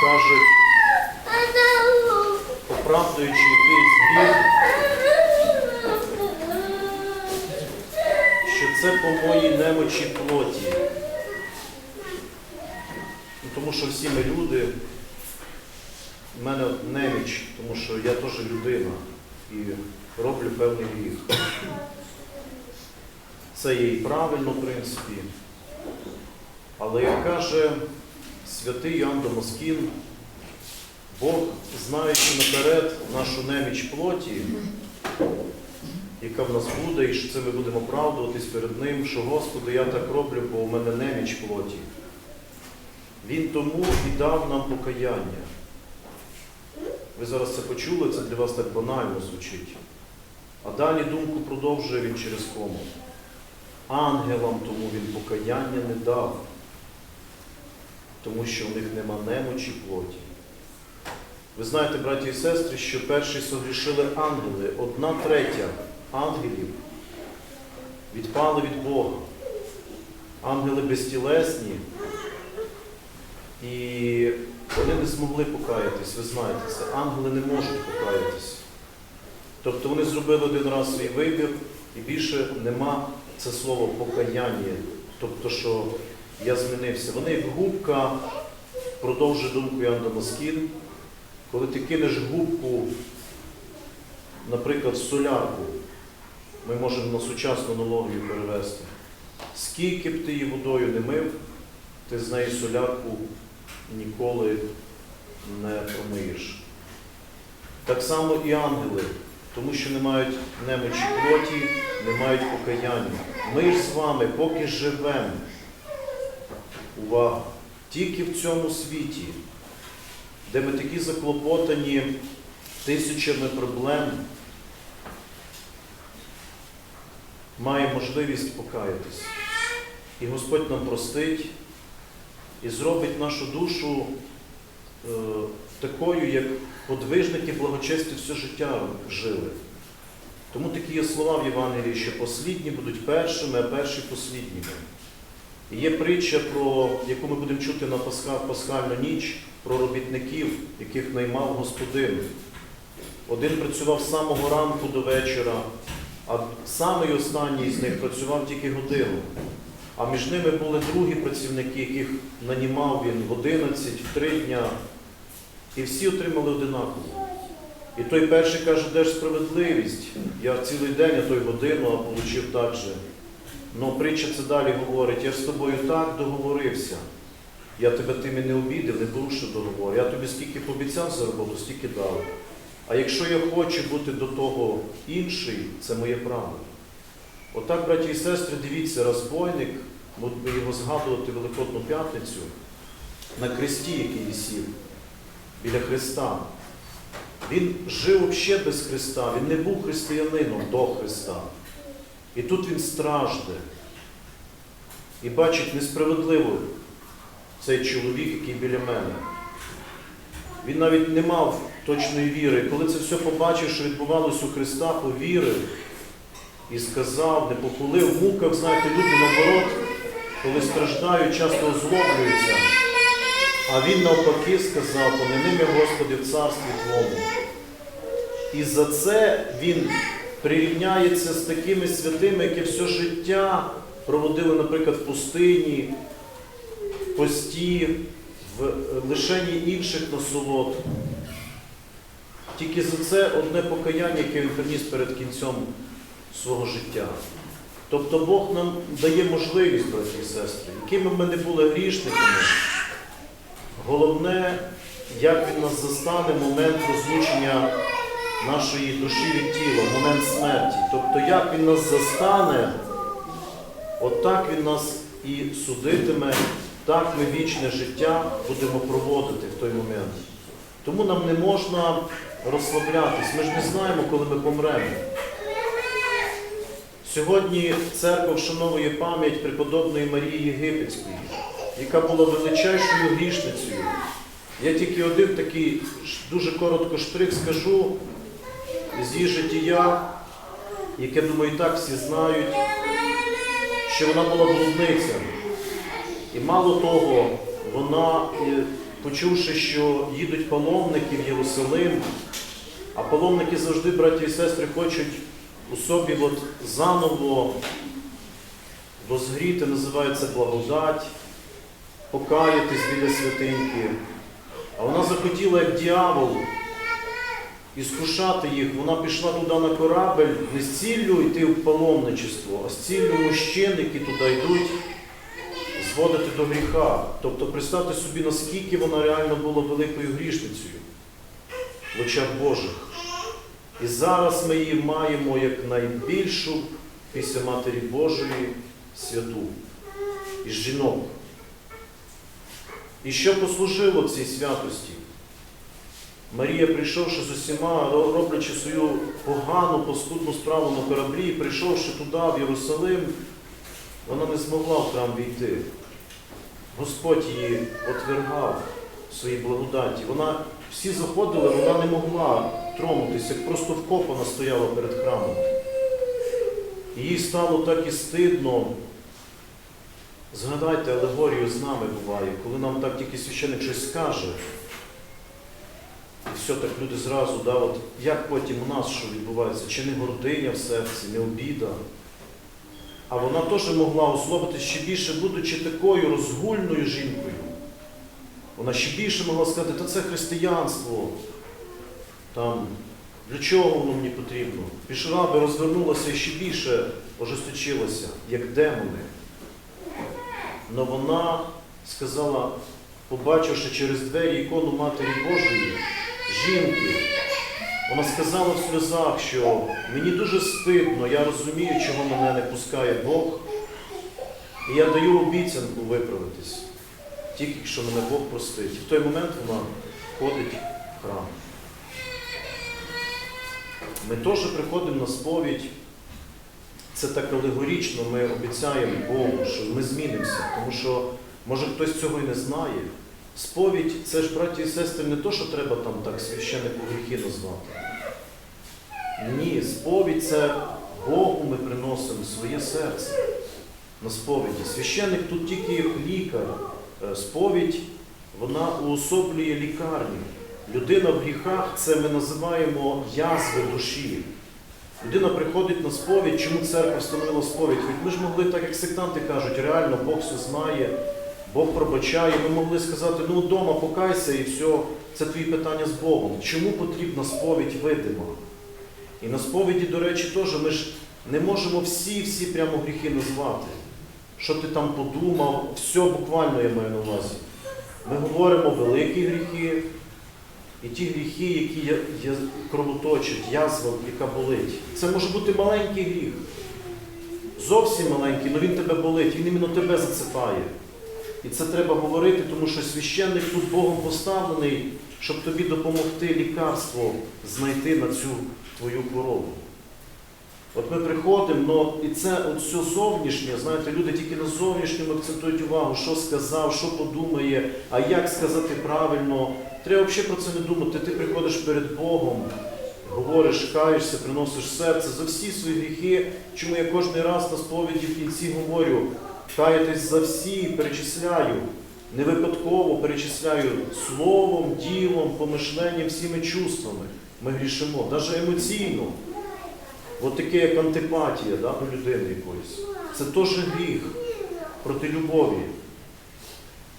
кажуть, оправдуючи якийсь гріх, що це по моїй немочі плоті. Ну, тому що всі ми люди, в мене неміч, тому що я теж людина і роблю певний гріх. Це є і правильно, в принципі. Але як каже святий Іоанн Дамаскін, Бог, знаючи наперед нашу неміч плоті, яка в нас буде, і що це ми будемо оправдуватись перед Ним, що Господи, я так роблю, бо у мене неміч плоті. Він тому і дав нам покаяння. Ви зараз це почули, це для вас так банально звучить. А далі думку продовжує він через кому. Ангелам тому він покаяння не дав, тому що в них нема немочі плоті. Ви знаєте, браті і сестри, що перші согрішили ангели, одна третя ангелів відпали від Бога. Ангели безтілесні, і вони не змогли покаятись, ви знаєте це. Ангели не можуть покаятись. Тобто вони зробили один раз свій вибір і більше нема це слово покаяння. Тобто, що я змінився. Вони як губка, продовжує думку Ян Дамаскін, коли ти кинеш губку, наприклад, в солярку, ми можемо на сучасну аналогію перевести. Скільки б ти її водою не мив, ти з неї солярку ніколи не промиєш. Так само і ангели, тому що не мають немочі плоті, не мають покаяння. Ми ж з вами, поки живемо, увага, тільки в цьому світі, де ми такі заклопотані тисячами проблем, маємо можливість покаятись. І Господь нам простить і зробить нашу душу е, такою, як подвижники благочесті все життя жили. Тому такі є слова в Євангелії, що послідні будуть першими, а перші послідніми. Є притча, про, яку ми будемо чути на Пасха, пасхальну ніч, про робітників, яких наймав господин. Один працював з самого ранку до вечора, а самий останній з них працював тільки годину. А між ними були другі працівники, яких нанімав він в 11, в 3 дня. І всі отримали одинаково. І той перший каже, де ж справедливість? Я цілий день, а той годину, а отримав так же. Ну, притча це далі говорить, я ж з тобою так договорився. Я тебе тими не обідав, не порушив договор. Я тобі скільки пообіцяв за роботу, стільки дав. А якщо я хочу бути до того інший, це моє право. Отак, браті і сестри, дивіться, розбойник, будемо його згадувати Великодну п'ятницю, на кресті, який висів, біля Христа. Він жив взагалі без Христа, він не був християнином до Христа. І тут він стражде. І бачить несправедливо цей чоловік, який біля мене. Він навіть не мав точної віри. Коли це все побачив, що відбувалося у Христа, повірив і сказав, не похулив, муках, знаєте, люди наоборот, коли страждають, часто озлоблюються. А він навпаки сказав, помяни мене, Господи, в царстві Твому. І за це він прирівняється з такими святими, які все життя проводили, наприклад, в пустині, в пості, в лишенні інших насолод. Тільки за це одне покаяння, яке він приніс перед кінцем свого життя. Тобто Бог нам дає можливість, браті і сестри, якими ми не були грішниками. Головне, як він нас застане момент розлучення нашої душі від тіла, момент смерті. Тобто, як він нас застане, отак він нас і судитиме, так ми вічне життя будемо проводити в той момент. Тому нам не можна розслаблятись. Ми ж не знаємо, коли ми помремо. Сьогодні церква вшановує пам'ять преподобної Марії Єгипетської, яка була величайшою грішницею. Я тільки один такий дуже коротко штрих скажу з її життя, яке, думаю, і так всі знають, що вона була блудниця. І мало того, вона почувши, що їдуть паломники в Єрусалим, а паломники завжди, браті і сестри, хочуть у собі от заново розгріти, називається благодать, покаятись біля святиньки. А вона захотіла, як дьявол, іскушати їх. Вона пішла туди на корабель не з ціллю йти в паломничество, а з ціллю мужчин, які туди йдуть, зводити до гріха. Тобто представте собі, наскільки вона реально була великою грішницею в очах Божих. І зараз ми її маємо як найбільшу після Матері Божої святу із жінок. І що послужило цій святості? Марія, прийшовши з усіма, роблячи свою погану паскудну справу на кораблі, прийшовши туди, в Єрусалим, вона не змогла в храм війти. Господь її отвергав в своїй благодаті. Вона всі заходили, вона не могла тронутися, як просто вкопана стояла перед храмом. Їй стало так і стидно. Згадайте, алегорію з нами буває, коли нам так тільки священник щось скаже. Все так люди зразу, да, от як потім у нас що відбувається, чи не гординя в серці, не обіда. А вона теж могла озлобити ще більше, будучи такою розгульною жінкою. Вона ще більше могла сказати, та це християнство. Там, для чого воно мені потрібно? Пішла би, розвернулася і ще більше ожесточилася, як демони. Но вона сказала, побачивши через двері ікону Матері Божої, жінки, вона сказала в сльозах, що мені дуже стидно, я розумію, чого мене не пускає Бог, і я даю обіцянку виправитись, тільки якщо мене Бог простить. І в той момент вона ходить в храм. Ми теж приходимо на сповідь. Це так алегорічно, ми обіцяємо Богу, що ми змінимося, тому що, може, хтось цього і не знає. Сповідь це ж, браті і сестри, не то, що треба там так священнику гріхи назвати. Ні, сповідь це Богу ми приносимо своє серце на сповіді. Священник тут тільки як лікар. Е, Сповідь, вона уособлює лікарню. Людина в гріхах це ми називаємо язви душі. Людина приходить на сповідь, чому церква встановила сповідь? Ми ж могли, так як сектанти кажуть, реально Бог все знає, Бог пробачає. Ми могли сказати, ну вдома покайся і все, це твої питання з Богом. Чому потрібна сповідь видима? І на сповіді, до речі, теж ми ж не можемо всі-всі прямо гріхи назвати. Що ти там подумав, все буквально я маю на увазі. Ми говоримо великі гріхи, і ті гріхи, які я, я кровоточать, язва, яка болить. Це може бути маленький гріх. Зовсім маленький, але він тебе болить, він іменно тебе зацепає. І це треба говорити, тому що священник тут Богом поставлений, щоб тобі допомогти лікарство знайти на цю твою хворобу. От ми приходимо, но і це от все зовнішнє, знаєте, люди тільки на зовнішньому акцентують увагу, що сказав, що подумає, а як сказати правильно. Треба взагалі про це не думати. Ти приходиш перед Богом, говориш, каєшся, приносиш серце за всі свої гріхи. Чому я кожен раз на сповіді в кінці говорю, каятись за всі, перечисляю. Не випадково перечисляю словом, ділом, помишленням, всіми чувствами. Ми грішимо, навіть емоційно. От таке, як антипатія да, до людини якоїсь. Це теж гріх проти любові.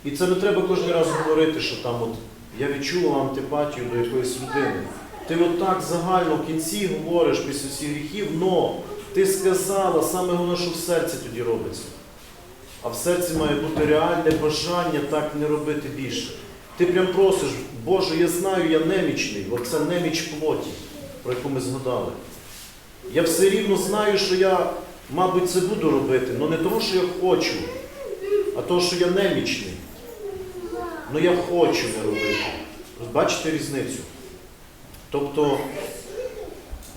І це не треба кожен раз говорити, що там от я відчула антипатію до якоїсь людини. Ти от так загально в кінці говориш після всіх гріхів, но ти сказала, саме головне, що в серці тоді робиться. А в серці має бути реальне бажання так не робити більше. Ти прям просиш, Боже, я знаю, я немічний, оце неміч плоті, про яку ми згадали. Я все рівно знаю, що я, мабуть, це буду робити, але не тому, що я хочу, а тому, що я немічний. Ну я хочу не робити. Бачите різницю? Тобто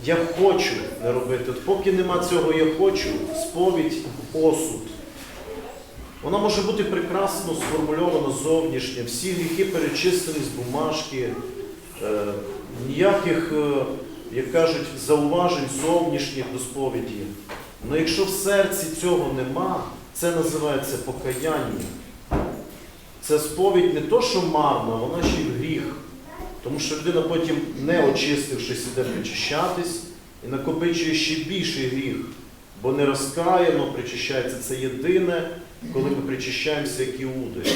я хочу не робити. От поки нема цього я хочу, сповідь осуд. Вона може бути прекрасно сформульована зовнішнє, всі гріхи перечислені з бумажки, е, ніяких, е, як кажуть, зауважень зовнішніх до сповіді. Але якщо в серці цього нема, це називається покаяння. це сповідь не то, що марна, вона ще й гріх. Тому що людина потім, не очистившись, іде причащатись і накопичує ще більший гріх. Бо не розкаяно причащається. Це єдине, коли ми причащаємося як іуди.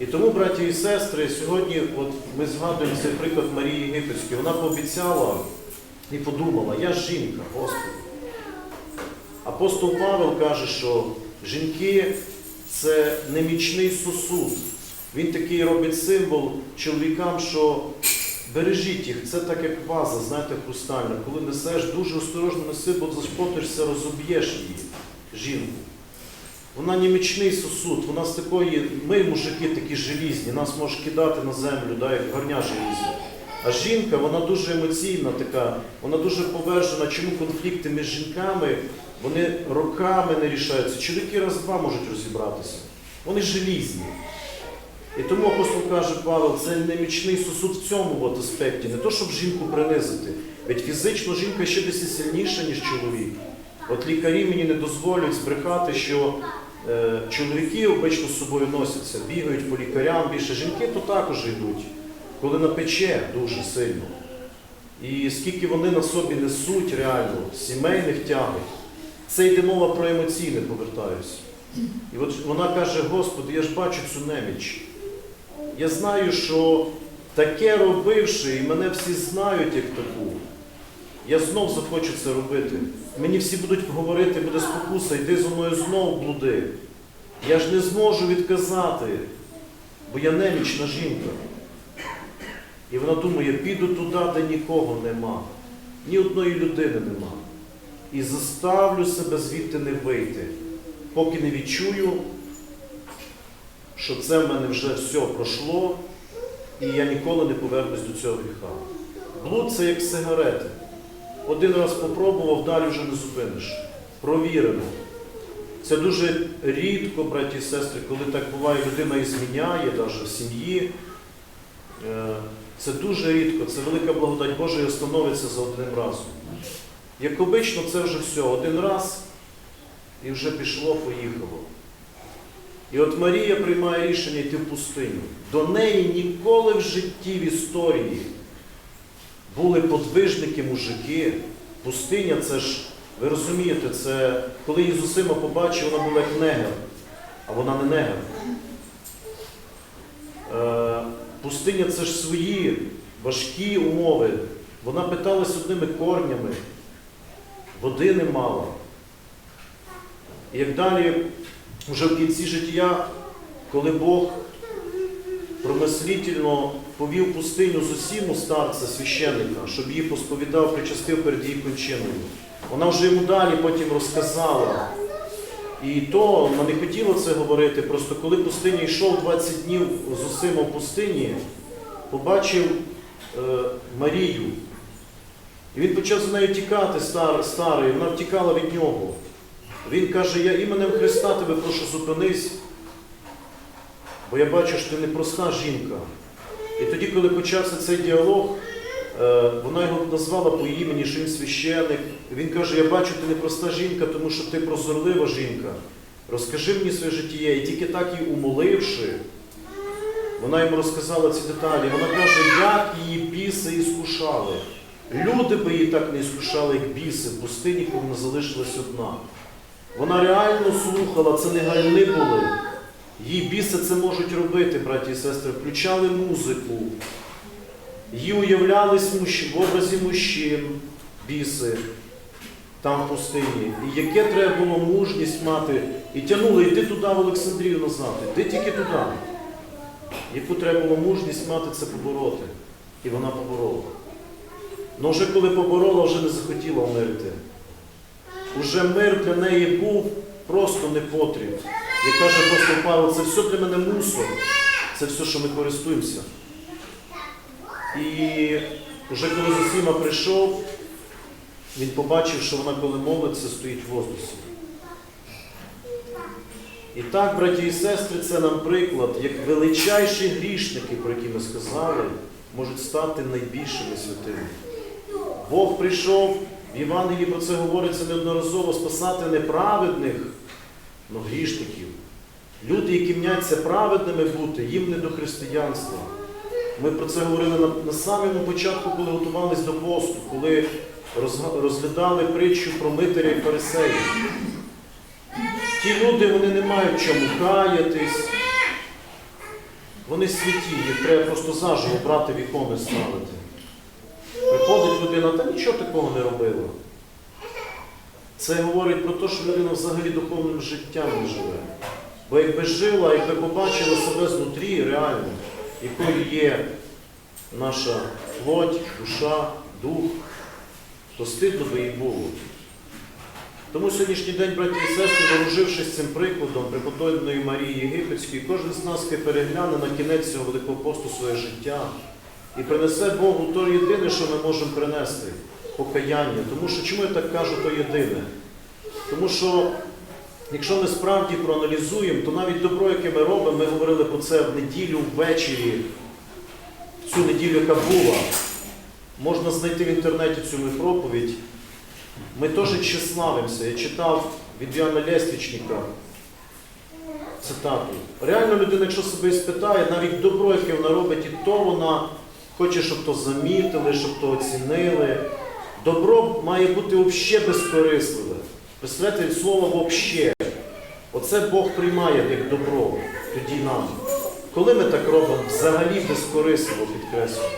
І тому, браті і сестри, сьогодні от ми згадуємо цей приклад Марії Єгипетської. Вона пообіцяла і подумала, я жінка, Господи. Апостол Павел каже, що жінки це немічний сосуд. Він такий робить символ чоловікам, що бережіть їх. Це так як ваза, знаєте, хрустальна. Коли несеш, дуже осторожно неси, бо зашпотишся, розоб'єш її, жінку. Вона німічний сосуд, вона з такої, ми мужики такі желізні, нас може кидати на землю, да, як гарня желізна. А жінка, вона дуже емоційна така, вона дуже повержена. Чому конфлікти між жінками вони роками не рішаються? Чоловіки раз-два можуть розібратися. Вони желізні. І тому апостол каже Павел, це немічний сосуд в цьому от аспекті, не то, щоб жінку принизити. Ведь фізично жінка ще десь сильніша, ніж чоловік. От лікарі мені не дозволять збрехати, що чоловіки обично з собою носяться, бігають по лікарям більше. Жінки то також йдуть, коли напече дуже сильно. І скільки вони на собі несуть реально, сімейних тягот, це йде мова про емоційне, повертаюся. І от вона каже, Господи, я ж бачу цю неміч. Я знаю, що таке робивши, і мене всі знають як таку. Я знов захочу це робити. Мені всі будуть говорити, буде спокуса, йди зі мною знов блуди. Я ж не зможу відказати, бо я немічна жінка. І вона думає, піду туди, де нікого нема, ні одної людини нема. І заставлю себе звідти не вийти, поки не відчую, що це в мене вже все пройшло, і я ніколи не повернусь до цього гріха. Блуд це як сигарети. Один раз попробував, далі вже не зупиниш. Провірено. Це дуже рідко, браті і сестри, коли так буває, людина і зміняє, навіть в сім'ї. Е, Це дуже рідко, це велика благодать Божа і становиться за одним разом. Як обично, це вже все, один раз і вже пішло, поїхало. І от Марія приймає рішення йти в пустиню. До неї ніколи в житті в історії були подвижники, мужики. Пустиня це ж, ви розумієте, це коли Єзусима побачив, вона була як негер, а вона не негер. Е, пустиня це ж свої важкі умови. Вона питалась одними корнями, води не мала. І як далі, вже в кінці життя, коли Бог промислительно повів пустиню з усім старця священника, щоб її посповідав, причастив перед її кончиною. Вона вже йому далі потім розказала. І то вона не хотіла це говорити, просто коли пустиня йшов 20 днів з усима в пустині, побачив е, Марію. І він почав за нею тікати, стар, старий, вона втікала від нього. Він каже, я іменем Христа тебе прошу зупинись, бо я бачу, що ти непроста жінка. І тоді, коли почався цей діалог, е, вона його назвала по імені, що він священик. Він каже, я бачу, ти непроста жінка, тому що ти прозорлива жінка. Розкажи мені своє життя. І тільки так її умоливши, вона йому розказала ці деталі. Вона каже, як її біси іскушали. Люди би її так не іскушали, як біси в пустині, коли вона залишилась одна. Вона реально слухала, це не гальни були. Її біси це можуть робити, браті і сестри, включали музику, її уявлялись в образі мужчин, біси там в пустині. І яке треба було мужність мати, і тягнули, йди туди в Олександрію назад, йди тільки туди. Яку треба було мужність мати це побороти. І вона поборола. Ну вже коли поборола, вже не захотіла вмерти. Уже мир для неї був просто непотріб. Як каже апостол Павло, це все для мене мусор, це все, що ми користуємося. І вже коли Зосіма прийшов, він побачив, що вона, коли молиться, стоїть в воздусі. І так, браті і сестри, це нам приклад, як величайші грішники, про які ми сказали, можуть стати найбільшими святими. Бог прийшов, в Євангелії про це говориться неодноразово, спасати неправедних, но грішників. Люди, які мняться праведними бути, їм не до християнства. Ми про це говорили на, на самому початку, коли готувалися до посту, коли розга- розглядали притчу про митаря і фарисея. Ті люди вони не мають чому каятись. Вони святі, їх треба просто заживо брати в ставити. Приходить людина, та нічого такого не робила. Це говорить про те, що людина взагалі духовним життям не живе. Бо якби жила, якби побачила себе знутрі реально, якою є наша плоть, душа, дух, то стидно би їй було. Тому сьогоднішній день, браті і сестри, вооружившись цим прикладом преподобної Марії Єгипетської, кожен з нас перегляне на кінець цього великого посту своє життя і принесе Богу то єдине, що ми можемо принести покаяння. Тому що чому я так кажу, то єдине? Тому що якщо ми справді проаналізуємо, то навіть добро, яке ми робимо, ми говорили про це в неділю ввечері, цю неділю, яка була, можна знайти в інтернеті цю мою проповідь. Ми теж тщеславимося. Я читав від Іоанна Лествічника цитату. Реально людина, якщо себе спитає, навіть добро, яке вона робить, і то вона хоче, щоб то замітили, щоб то оцінили. Добро має бути взагалі безкорисливе. Представляєте, слово взагалі. Оце Бог приймає як добро тоді нам. Коли ми так робимо, взагалі безкорисливо підкреслюю.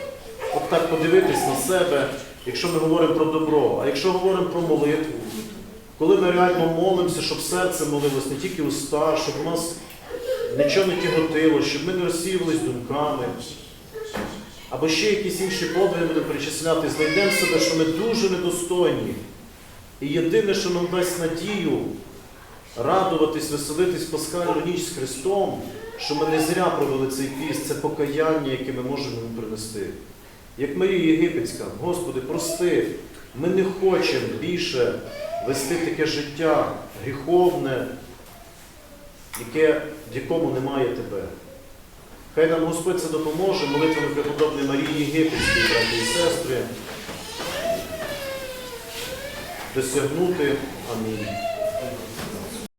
От так подивитись на себе, якщо ми говоримо про добро, а якщо говоримо про молитву, коли ми реально молимося, щоб серце молилось, не тільки уста, щоб у нас нічого не тяготило, щоб ми не розсіювались думками, або ще якісь інші подвиги будемо перечисляти, знайдемо себе, що ми дуже недостойні. І єдине, що нам дасть надію радуватись, веселитись пасхальну ніч з Христом, що ми не зря провели цей піст, це покаяння, яке ми можемо йому принести. Як Марія Єгипетська, Господи, прости, ми не хочемо більше вести таке життя гріховне, яке, в якому немає тебе. Хай нам Господь це допоможе, молитвами преподобної Марії Єгипетської, браті і сестри, досягнути. Амінь.